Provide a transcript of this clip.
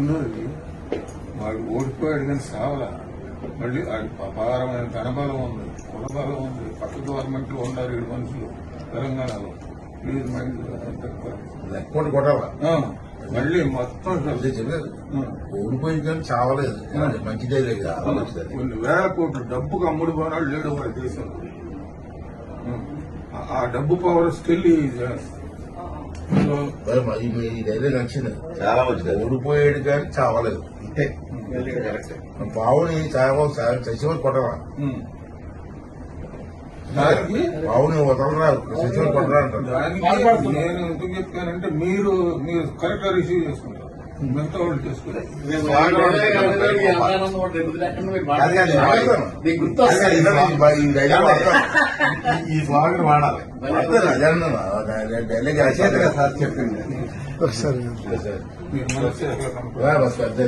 ఉన్నది వాడు ఓడిపోయాడు కానీ సావలా. మళ్ళీ వాడి అపారమైన ధనబలం ఉంది. కులబలం ఉంది. పక్క గవర్నమెంట్ ఉన్నారు ఏడు మనుషులు తెలంగాణలో. లెక్కోటి కొట్టాల? మళ్ళీ మొత్తం ఓడిపోయింది కానీ చావలేదు. మంచిదే లేదు కొన్ని వేల కోట్లు డబ్బుకు అమ్ముడు పోనాడు లేడు మన దేశంలో. ఆ- ఆ డబ్బు పవర్ స్టిల్ మీ డైలాగ్ నచ్చింది చాలా మంచిది ఓడిపోయాడు కానీ చావలేదు కరెక్ట్ పావుని చావ చచ్చిపోయి కొట్టరా పావుని వదలరా చచ్చిపోయి కొట్టరా అంటారు నేను ఎందుకు చెప్పానంటే మీరు మీరు కరెక్ట్గా రిసీవ్ చేసుకుంటారు. మిగతా వాళ్ళు చేసుకుంటారు అది కాదు, నేను వాడతాను. అది కాదు, ఇలా ఈ- ఈ డైలాగ్ వాడతాను. ఈ స్లాగన్ వాడాలి వాడతాను, అదే అన్నాను. ఆ డైలాగ్ రచయితగా సార్ చెప్పింది సరే